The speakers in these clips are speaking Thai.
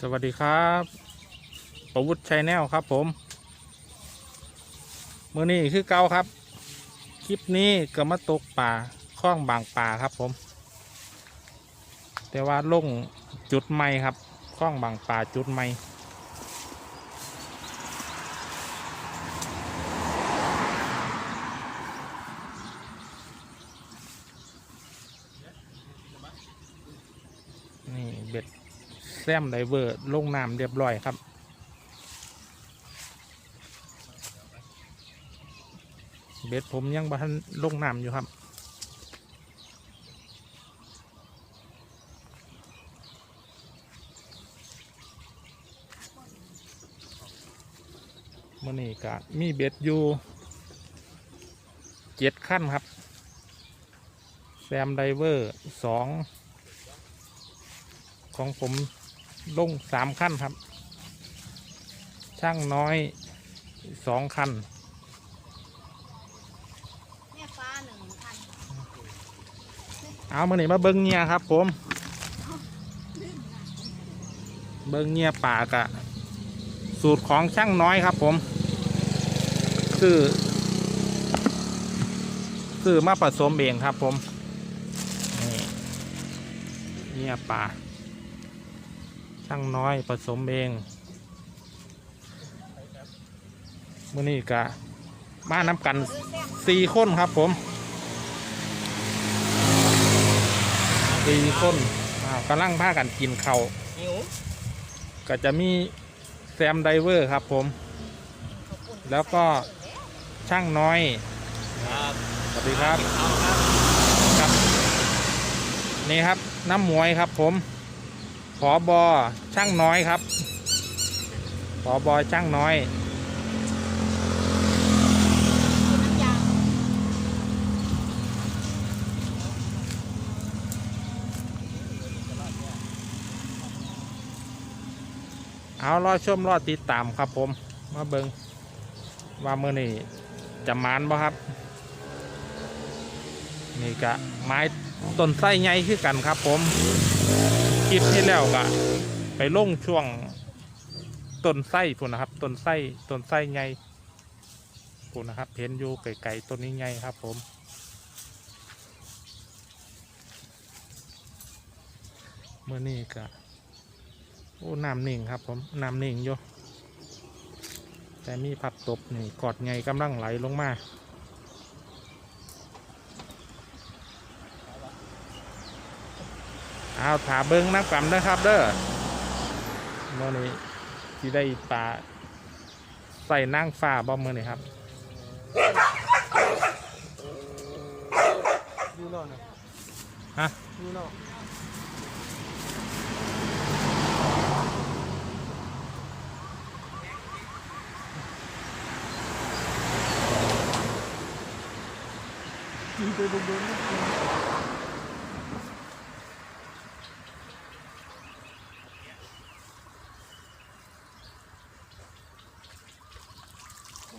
สวัสดีครับประวุฒิชัยแนลครับผมเมื่อนี้คือเก่าครับ คลิปนี้ก็มาตกป่าคล้องบางป่าครับผม แต่ว่าลงจุดใหม่ครับคล้องบางป่าจุดใหม่นี่เบ็ด แซมไดเวอร์ลงน้ำเรียบร้อยครับเบ็ดผมยังบ้านลงน้ำอยู่ครับ มื่อนี้ก็มีเบ็ดอยู่เจ็ดขั้นครับ แซมไดเวอร์สองของผม ลงสามขั้นครับ ช่างน้อยสองคันแม่ฟ้าหนึ่งพันเอามื่อนี้มาเบิ้งเงียครับ ผม เบิ้งเงียป่ากะ สูตรของช่างน้อยครับ ผม คือคือมาผสมเองครับ ผมนี่เงียป่า ช่างน้อยผสมเองมื่อนี้กะมาน้ำกันสี่คนครับผมสี่คนอ้าวกำลังพากันกินเขาวหิวก็จะมีแซมไดเวอร์ครับผม แล้วก็ช่างน้อยครับสวัสดีครับเอาครับครับ นี่ครับน้ำหมวยครับผม ผอบอช่างน้อยครับผอบอช่างน้อยน้ำยางเอารอชมรอติดตามครับผม มาเบิงว่ามือนี่จะมานบ่ครับ นี่กะไม้ต้นไส้ใหญ่คือกันครับผม คลิปที่แล้วกะไปลงช่วงต้นไส้พุ่นนะครับต้นไส้ต้นไส้ใหญ่พุ่นนะครับเห็นอยู่ไกลๆต้นนี้ใหญ่ครับ ผมเมื่อนี้กะโอ้น้ำนิ่งครับ ผมน้ำนิ่งอยู่แต่มีผัดตบนี่กอดไงกำลังไหลลงมา เอาถาเบิ้งนักกำนะครับเด้อเมื่อนี้ที่ได้ปลาใส่นั่งฟ้าบ่เมื่อนี้ครับยูโน่นะฮะยูโน่กินไปบนบน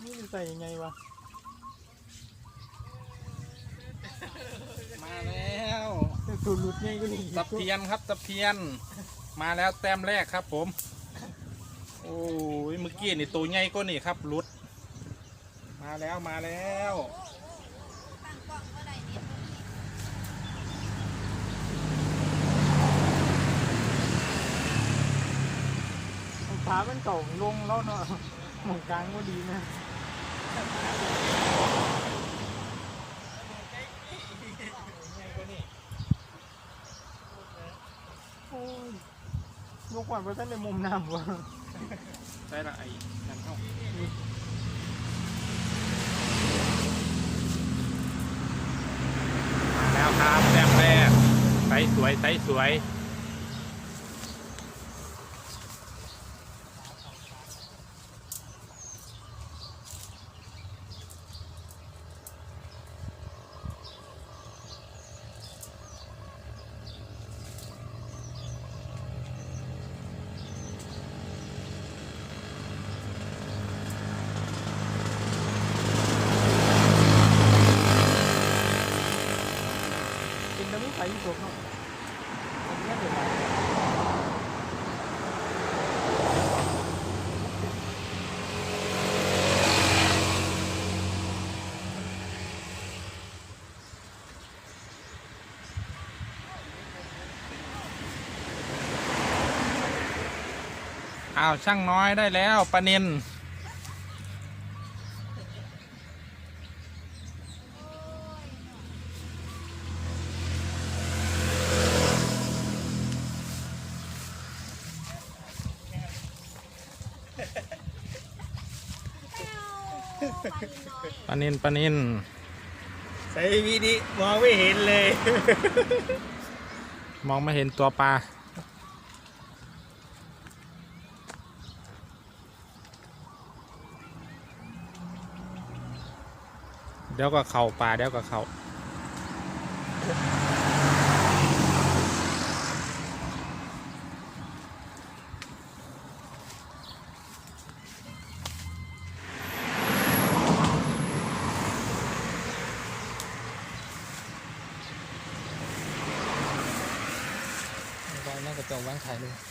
นี่ ใส่ยังไงวะ มาแล้วสูตรหลุดง่ายก็นี่ตะเพียนครับตะเพียน มาแล้วแต้มแรกครับผม โอ้ยเมื่อกี้นี่ตัวใหญ่ก็นี่ครับหลุด มาแล้วมาแล้วตั้งกล้องก็ได้นิดขามันเก่าลงแล้วเนาะหมองกลางก็ดีนะ โอ้ยยกก่อนเพราะท่านในมุมน้ำวะใช่ละไอ้นั่นเข้ามาแล้วครับแต้มแรกไซส์สวยไซส์สวย อ้าวช่างน้อยได้แล้วปลานินปลานินปลานินใส่วีดีมองไม่เห็นเลย มองไม่เห็นตัวปลา เดี๋ยวก็เข่าปลาเดี๋ยวก็เข่าบอยน่าจะจองวางถ่ายเลย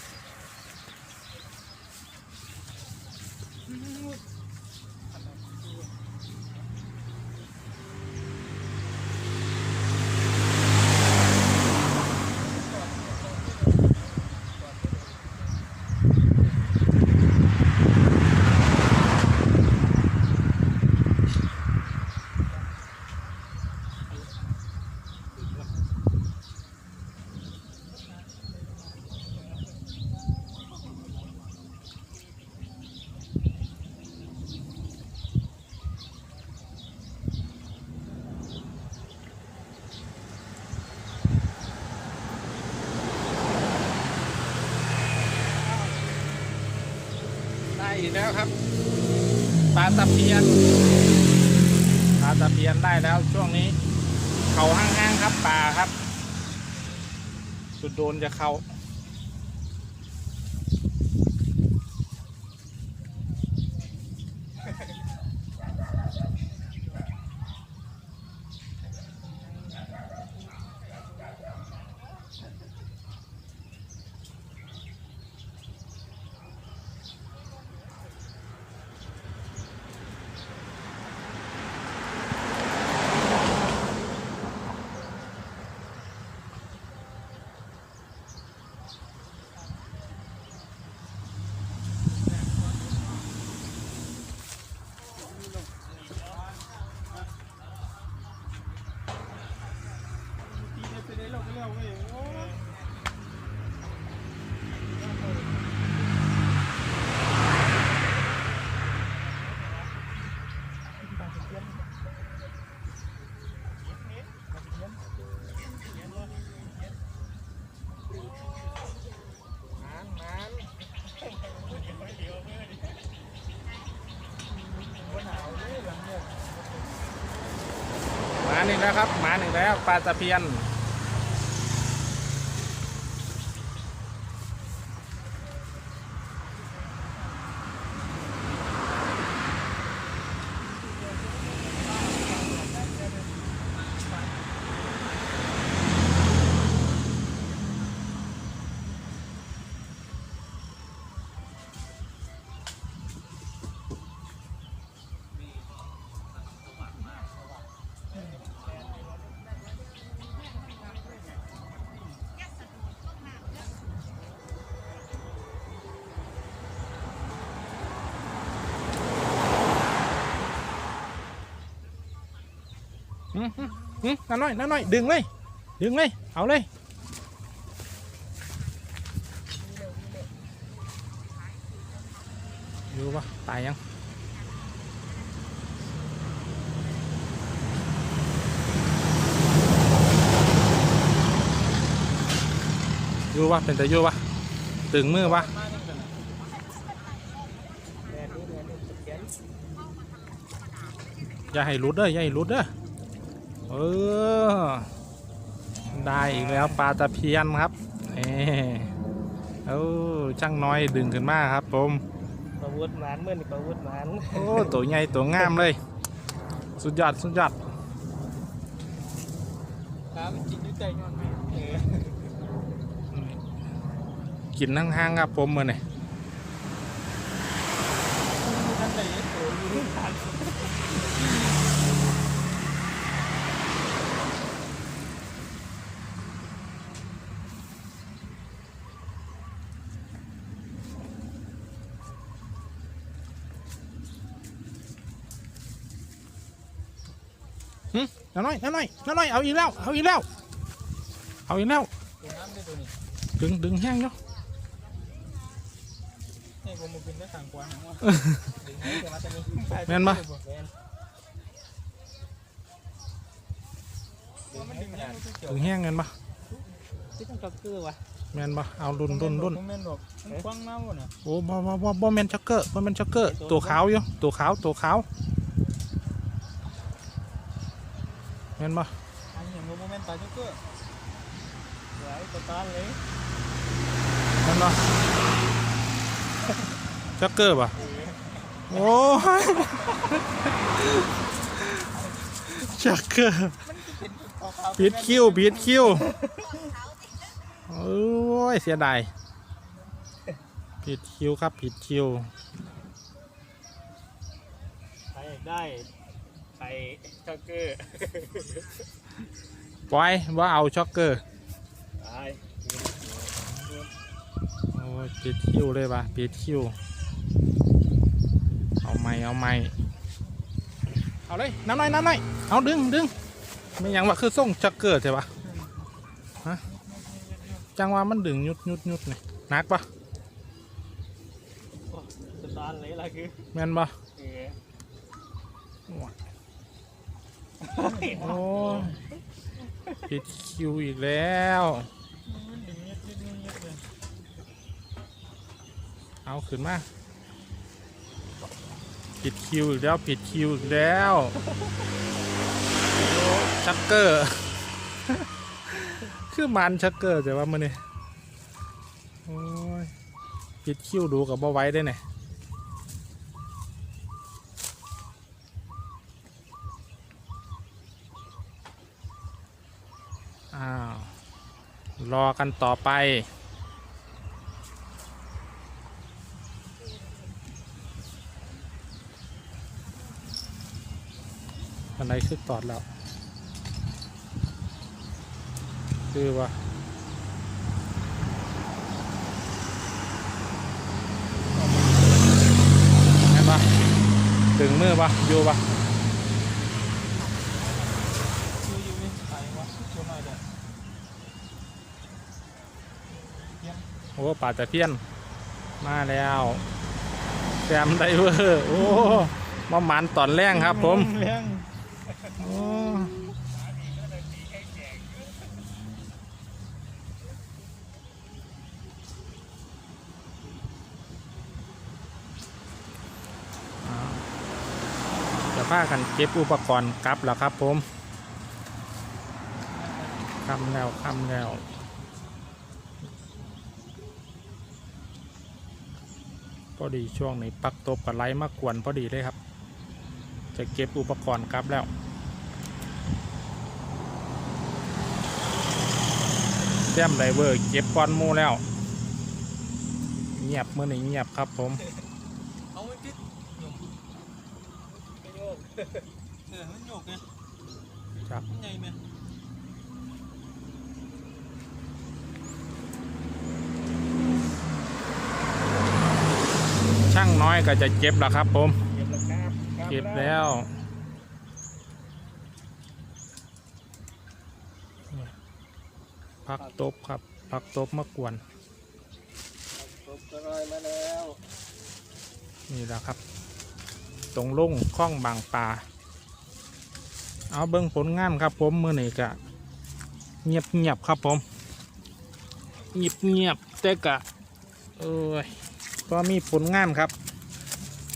อีกแล้วครับปลาตะเพียนปลาตะเพียนได้แล้วช่วงนี้ เขาห้างๆครับปลาครับ สุดโดนจะเขา หมาหนึ่งแล้วครับ หมาหนึ่งแล้วปลาตะเพียน น้าน้อยน้าน้อยดึงเลย ดึงเลย เอาเลยดูปะตายยัง อยู่ปะเป็นแต่อยู่ปะตึงมือปะอย่าให้หลุดเด้ออย่าให้หลุดเด้อเออ ได้อีกแล้วปลาตะเพียนครับเออเอ้ช่างน้อยดึงขึ้นมาครับผมปลาวุธหมันเมื่อนี่ปลาวุธหมันโอ้ตัวใหญ่ตัวงามเลย สุดยอดสุดยอดตามจริงด้วยใจย้อนไหมเออกินห่างๆครับผมมือนี่ ท่านใดโตอยู่ที่ทาน หึน้าน้อยน้าน้อยน้าน้อยเอาอีกแล้วเอาอีกแล้วเอาอีกแล้วตัวน้ำได้ตัวนี้ดึงดึงแห้งเนาะนี่ผมมากินได้ทางกวางว่าดึงให้เดี๋ยวมาตัวนี้แม่นปะดึงมันดึงให้มันเกี่ยวดึงแห้งเงินปะที่ต้องจับเกลือวะแมนปะเอารุ่นรุ่นรุ่นแม่นบอกมันกว้างมากวะเนี่ยโอ้บ่บ่บ่บ่แมนช็อกเกอร์บ่แมนช็อกเกอร์ตัวขาวอยู่ตัวขาวตัวขาว แมนปะอันนี้โมเมนต์ตาจับเกลือไหลตัวตาเลยแมนปะช็อกเกอร์ปะโอ้ยช็อกเกอร์ปิดคิวปิดคิวต้นเขาติโอ้ยเสียดายผิดคิวครับผิดคิวใครได้ ใครจับเกลือปล่อยว่าเอาช็อกเกอร์ตายโอ้ยผิดคิวเลยปะผิดคิว เอาไม่เอาไม่เอาเลยน้ำหน่อยน้ำหน่อยเอาดึงดึงไม่หยังว่าคือส่งช็อกเกอร์ใช่ปะฮะจังว่ามันดึงยุดยุดยุดนี่หนักปะตัวตาเลยล่ะคือแม่นปะเออ โอ้ยผิดคิวอีกแล้ว เอาขึ้นมาผิดคิวอีกแล้วผิดคิวอีกแล้วชักเกอร์คือมันชักเกอร์แต่ว่ามันนี่โอ้ยผิดคิวดูกับบ่ไว้ได้เนี่ยอ้าว รอกันต่อไปอันไหนคือตอดแล้ว คือว่าเห็นปะถึงมือปะอยู่ปะ อยู่อยู่นี่ใครวะตัวหน่อยเด้อ โอ้ป่าตะเพียน มาแล้วแซมไดเวอร์โอ้มาหมันตอนแรงครับผมเลี้ยงโอ้อ่าจะพากันเก็บอุปกรณ์กลับแล้วครับผมคำแล้วคำแล้ว อดีช่วงนี้ปักตบกับไลมากวนพอดีเลยครับ จะเก็บอุปกรณ์กลับแล้วแซมไดเวอร์เก็บก้อนหมูแล้ว เงียบเมื่อนี้เงียบครับผมเอาไว้ติดโยกไม่โยกเออมันโยกไงครับมันใหญ่ไหม ช่าง น้อยก็จะเก็บแล้วครับผมเก็บแล้วครับเก็บแล้วพักตบครับพักตบมากวนครบตัวน้อยมาแล้วนี่แหละครับ ตรงลุ่งคล้องบางปลาเอาเบิ้งผลงานครับผมมือนี้กะเงียบเงียบๆครับผมเงียบเงียบๆแต่กะเอ้ยก็มีผลงานครับ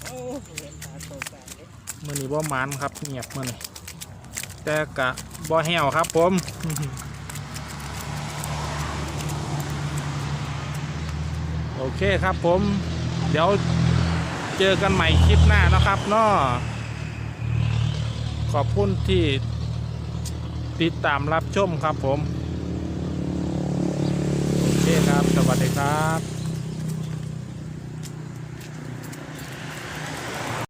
โอ้เห็นตาโตแตกเลย มื่อนี้บ่หมานครับเงียบมื่อนี้แต่กะบ่แห้วครับ ผมโอเคครับผม เดี๋ยวเจอกันใหม่คลิปหน้านะครับเนาะขอบคุณที่ติดตามรับชมครับผม โอเคครับ สวัสดีครับ